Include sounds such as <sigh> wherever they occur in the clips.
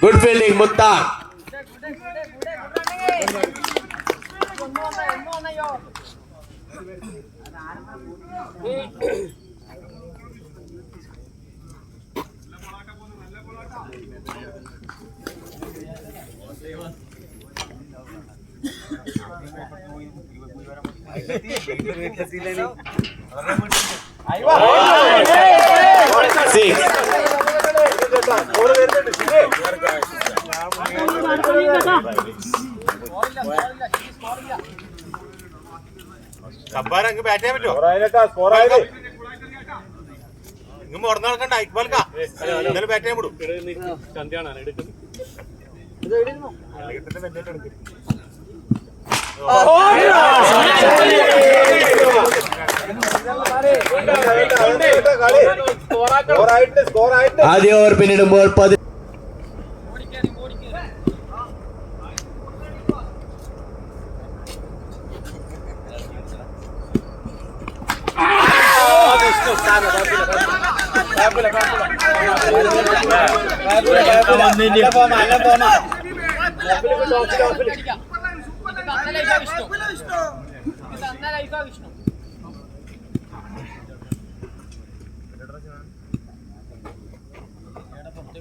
Good fielding मुत्ता bat ചെയ്യാൻ പറ്റുമോ ഇങ്ങ് മുടന്ന് നടക്കണ്ട ഇക്ബാൽക്കാ ഇന്നലെ ബാറ്റ് ചെയ്യാൻ വിടും ചന്തയാണ് എടുക്കുന്നത് ആദ്യ ഓവർ പിന്നിടുമ്പോൾ പതി ഇഷ്ടം നല്ല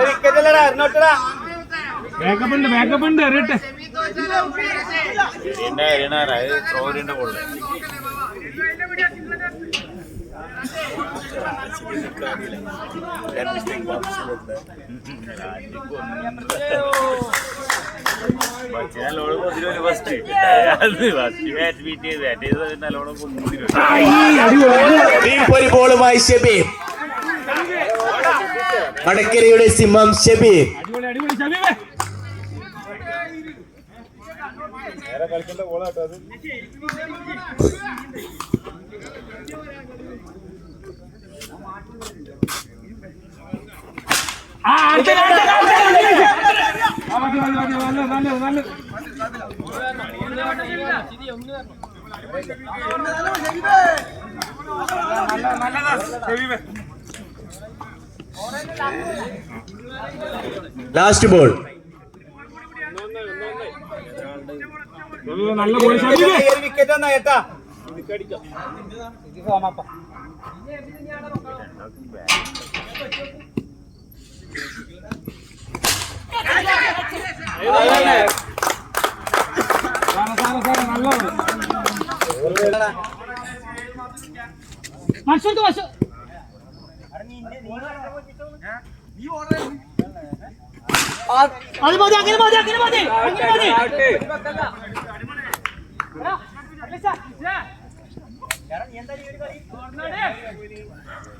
വിക്കറ്റ് അല്ലടാ എന്നോട്ടടാ ഒരു ഷബീബ് സിംഹം ഷബീബ് കളിക്കേണ്ട ബോളാട്ടോ അത് ലാസ്റ്റ് ബോൾ വിക്കറ്റ് എന്നാ ഏട്ടാ. മത്സരത്ത് മത്സരം അത് മതി അങ്ങനെ മതി അങ്ങനെ മതി അങ്ങനെ മതി എന്താ അഖിലേഷ, ഇതാ. ഇതിനെടുക്കണം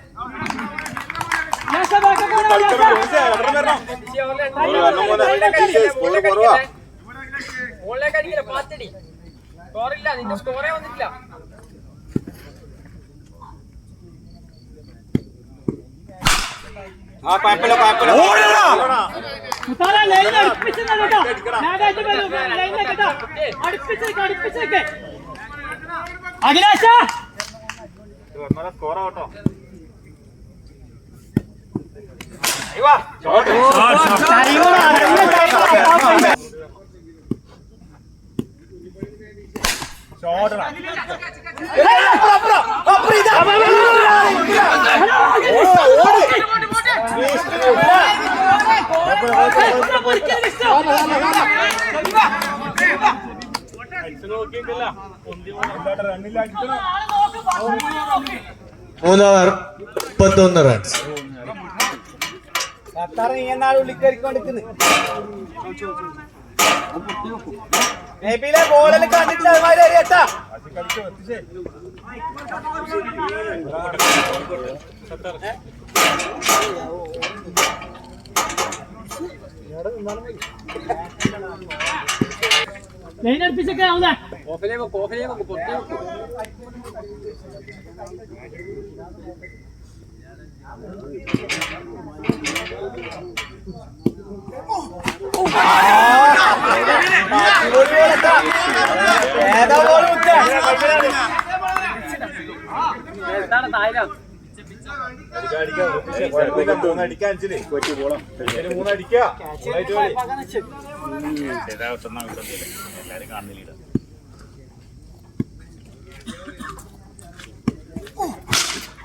മുകളിലേക്ക് അടിക്കില്ല പാത്തടി സ്കോറില്ല നിന്റെ സ്കോറേ വന്നിട്ടില്ല ആ കുഴപ്പമില്ല കുഴപ്പമില്ല മുത്താറ, ലൈൻ അടുപ്പിച്ച് നിന്നോ കേട്ടോ. ഞാനായിട്ട് ലൈനിലേക്ക് കേട്ടോ. അടുപ്പിച്ച് നിക്ക്, അഖിലേഷ സ്കോർ ആവട്ടോ മൂന്ന് ഓവർ മുപ്പത്തൊന്ന് റൺസ് കത്താറ നീ എന്നാൾ ഉള്ളിക്കറിക്കൊണ്ടിരിക്കുന്നു നബിലെ ബോളിൽ കണ്ടിട്ട് അതുമാതിരി അറിയട്ടാ ലൈൻ അടുപ്പിച്ചൊക്കെ ആവുന്നേ. കോഫിലേ വെക്ക് കോഫിലേ വെക്ക് പുറത്തേ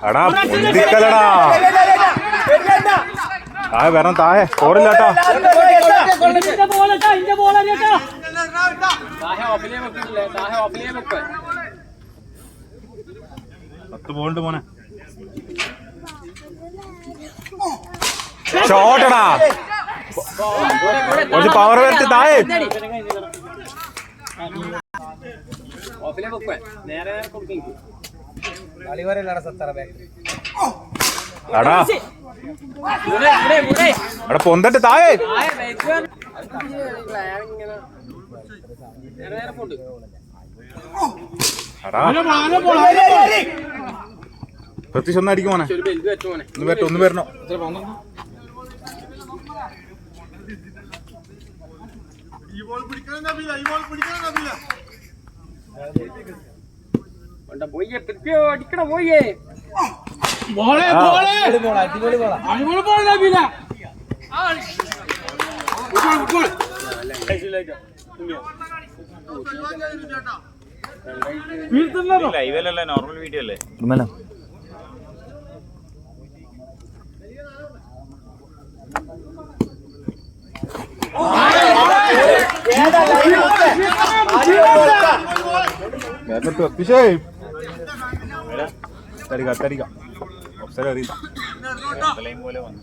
എടാ പൊന്തിക്കലടാ താഴെ വരണം താഴെ. സ്കോറില്ലാട്ടാ ഇന്റെ ബോളട്ടാ ഇന്റെ ബോളറിയട്ടാ താഹ ഓഫിലേ വെക്കില്ലേ താഹ ഓഫിലേ വെക്ക് പത്ത് ബോൾഡ് മോനെ ഷോട്ടടാ കുറച്ച് പവർ വരുത്തി താഴെ. പൊന്തട്ട് താഴെ. നേരെ നേരെ മോനെ. ഒന്ന് സത്തറ ഒന്ന് എടാ ഇവിടെ ഇവിടെ ഇവിടെ എടാ പൊന്തട്ട് താഴെ താഴെ വെക്ക് ഇങ്ങനെ നേരെ നേരെ കൊണ്ട് എടാ പ്രത്യേകിച്ച് ഒന്ന് അടിക്കും വെച്ചു മോനെ ഒന്ന് വരട്ടെ ഒന്ന് വരണോ വേണ്ട പോയേ പിപ്പിയോ അടിക്കണ പോയേ ബോളേ ബോളേ അടിപൊളി ബോളാ അടിപൊളി ബോളാ അടിപൊളി ബോൾ നബില വീഴ്ത്തുന്നോ നോർമൽ വീഡിയോ അല്ലേ? ഏതാ അടിപൊളി ബോളാ തരിക തരിക ഓഫ്സൈഡ് അറിയില്ല പോലെ വന്നു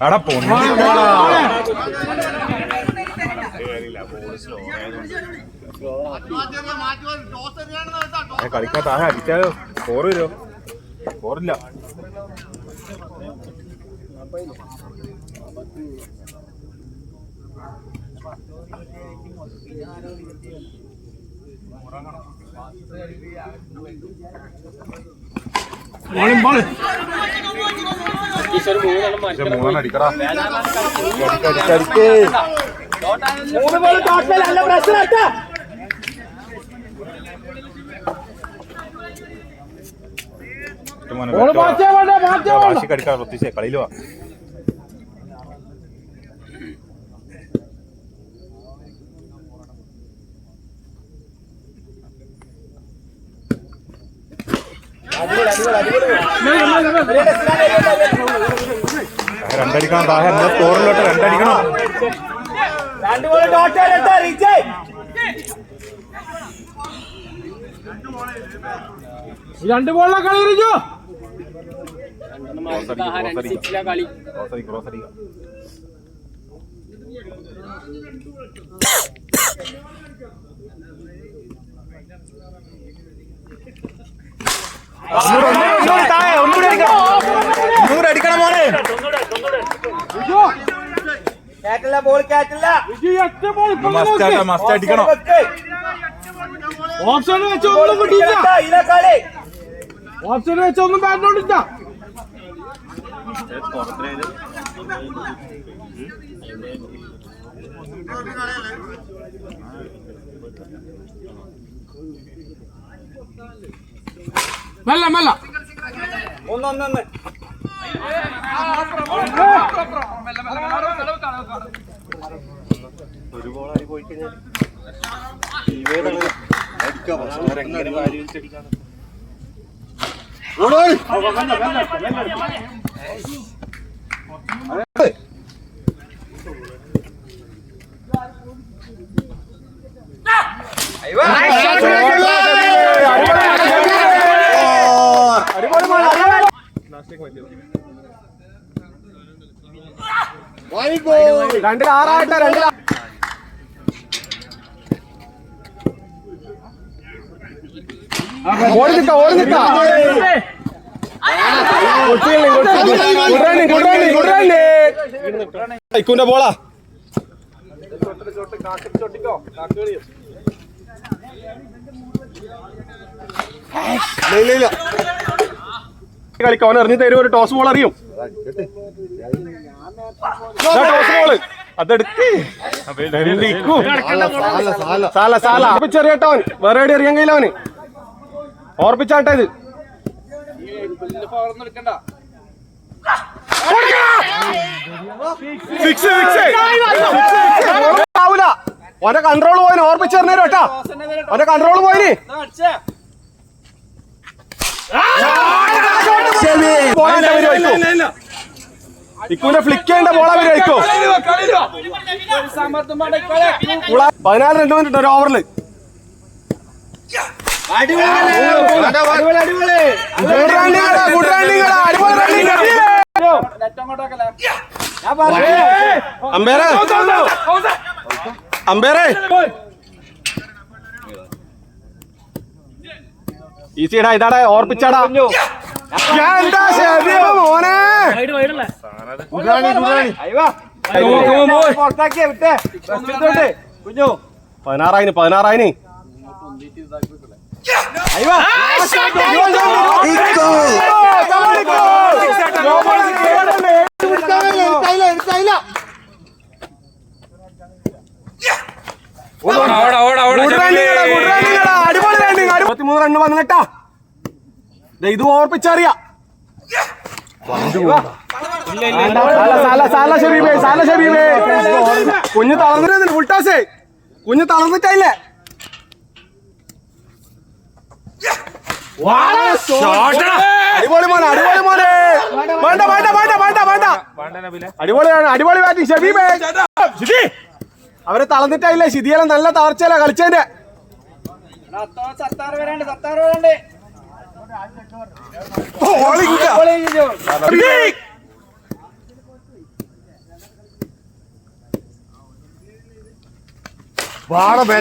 എടാ പൊന്നിക്കോളാ കളിക്കാത്ത ആ അടിച്ചാലോ? സ്കോർ വരുമോ സ്കോറില്ല മൂന്നെണ്ണം അടിക്കടാ മാറ്റി മൂന്നെണ്ണം അടിക്കടാ. മൂന്ന് ബോൾ ടോട്ടൽ അല്ല പ്രശ്നം ആട്ടാ വാശി കടിക്കാ പ്രത്യേകിച്ച് കളിയിൽ വാ. രണ്ടടിക്കണം താഹ എന്താ സ്കോറിലോട്ട് രണ്ടടിക്കണം? രണ്ട് ബോളിലെ കളി എറിഞ്ഞു. അടിക്കണം ഒന്നുകൂടി അടിക്കണം. മോനെ. കേട്ടില്ല ബോൾ കേട്ടില്ല മസ്റ്റ് മസ്റ്റ് അടിക്കണം. ഓപ്ഷൻ വെച്ചോ ഓപ്ഷൻ വെച്ച് ഒന്നും മെല്ല മെല്ല. ഒന്നൊന്നൊന്ന് ഒരു ബോളായി പോയി കഴിഞ്ഞാൽ എങ്ങനെ വാരി വെച്ചടിക്കാണ് രണ്ടിൽ ആറായിട്ട് രണ്ടിൽ ഓടി നിക്ക ഓടി നിക്ക ഇക്കുന്റെ ബോളാ. കളിക്കാം അവൻ എറിഞ്ഞു തരും ഒരു ടോസ് ബോൾ അറിയും. ടോസ് ബോൾ അതെടുത്ത്. സാല സാല. ചെറിയട്ടവൻ വേറെ എവിടെ അറിയാൻ കഴിയില്ല അവന്. ഓർപ്പിച്ചാട്ടെ ഇത്. ആവൂല. ഓനെ കൺട്രോൾ പോയിന്. ഓർമ്മിച്ച് തരണേരും കേട്ടാ ഓനെ കൺട്രോൾ പോയിന് ഇക്കൂന്റെ ബോളാ പതിനാല് രണ്ടു മിനിറ്റ് ഒരു ഓവറിൽ ഈസിടാ ഇതാടാ ഓർപ്പിച്ചാടാ. ഞാൻ എന്താ മോനെ? പതിനാറായിന് പതിനാറായിന്. Ahí va. ഇരുപത്തിമൂന്ന് റണ്ണ് വന്നിട്ടാ ഇത് ഓർപ്പിച്ചറിയാ. കുഞ്ഞ് തളർന്നിട്ടേ കുഞ്ഞ് തളർന്നിട്ടല്ലേ? അടിപൊളിയാണ് അടിപൊളി ബാറ്റിംഗ് ഷബീബേ അവരെ തളന്നിട്ടായില്ല ശിതിയെല്ലാം നല്ല തളർച്ചയല്ല കളിച്ചതിന്റെ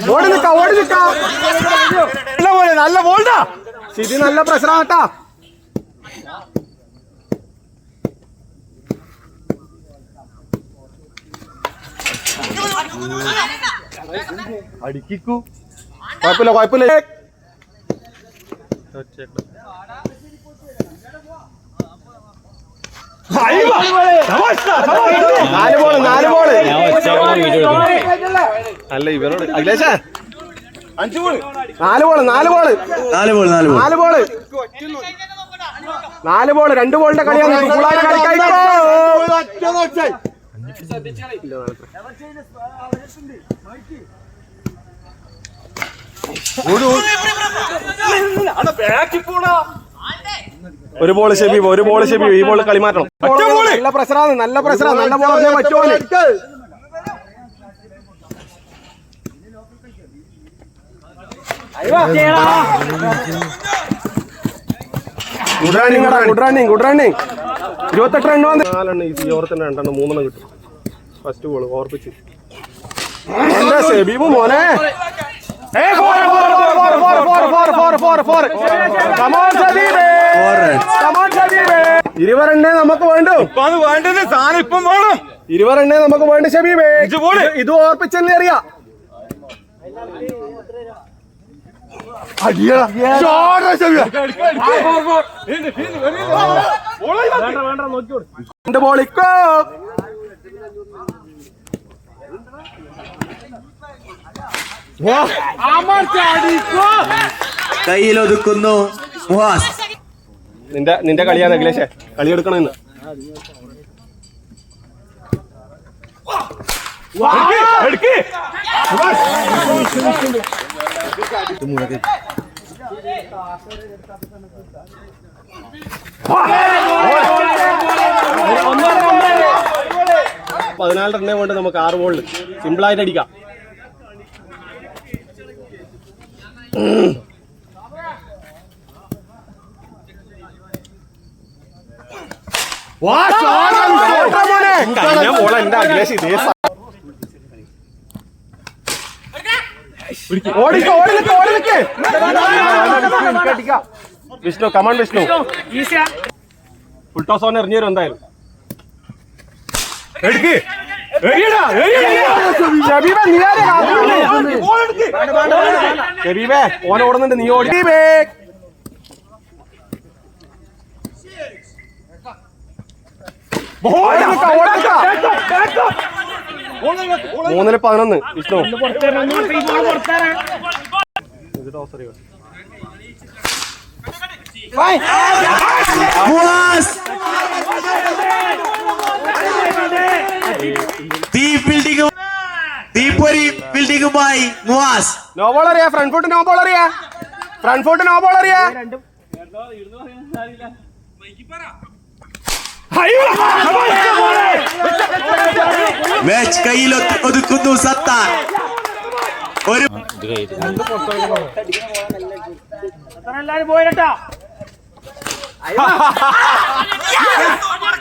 ഓടി നിൽക്കാം ഓടി നിൽക്കാം. പോലെ നല്ല ബോൾഡാ. ശിതി നല്ല പ്രശ്നമാട്ടാ അടിക്കൂ കുഴപ്പമില്ല കുഴപ്പമില്ല. നാല് ബോൾ നാല് ബോൾ അല്ല ഇവരോട് അഖിലേഷ അഞ്ചു ബോൾ നാല് ബോൾ നാല് ബോൾ നാല് നാല് നാല് ബോൾ നാല് ബോൾ രണ്ട് ബോളിന്റെ കളിയാണ് ഒരു ബോൾ ഷെബീബ് ഒരു ബോൾ ഷെബീബ് ഈ ബോൾ കളി മാറ്റണം. നല്ല പ്രഷറാണ് നല്ല പ്രഷറാണ് നല്ല ബോൾ പറ്റുമോ? Good running good running good running ഇരുപത്തെട്ട് റൺ വന്ന്. നാലെണ്ണം ഈസി ഓവർ രണ്ടെണ്ണം മൂന്നെണ്ണം കിട്ടും. First ball ഓർപ്പിച്ച്. സെബീബ് മോനെ? ഇരുപറണ്ണേ നമുക്ക് വേണ്ടു. വേണ്ടത് സാധനം ഇപ്പം വേണം. ഇരുപറണ്ണേ നമുക്ക് വേണ്ട ഷബീബേ ഇത് ഓർപ്പിച്ചെന്നറിയാം എന്റെ ബോളിക്കോ കയ്യിലൊതുക്കുന്നു മുഹാസ് നിന്റെ നിന്റെ കളിയാണ് അഖിലേഷേ. കളി എടുക്കണെന്ന്. പതിനാല് റണ്ണേ കൊണ്ട് നമുക്ക് ആറ് ബോളിൽ സിമ്പിളായിട്ട് അടിക്കാം. ഞാൻ ബോൾ എന്റെ അഖിലേഷ് ഇതേ സ- ഓടിക്കോ ഓടി നിൽക്ക് ഓടി നിൽക്ക് Vishnu come on Vishnu. Full toss on എറിഞ്ഞു തരും എന്തായാലും. എടുക്ക്. ഓൻ ഓടുന്നുണ്ട് നീ ഓടി. ഓടി ഓടി. മൂന്നിൽ പതിനൊന്ന്. വിഷ്ണു. തീപ്പൊരി ബിൽഡിംഗുമായി മുവാസ് നോ ബോൾ അറിയാ ഫ്രണ്ട് ഫുട്ട് നോ ബോൾ അറിയാ ഫ്രണ്ട് ഫുട്ട് നോ ബോൾ അറിയാ മാച്ച് കയ്യിൽ ഒതു- ഒതുക്കുന്നു സത്താൻ. ഒരു എല്ലാരും പോയിട്ടാ <laughs> <laughs> <laughs>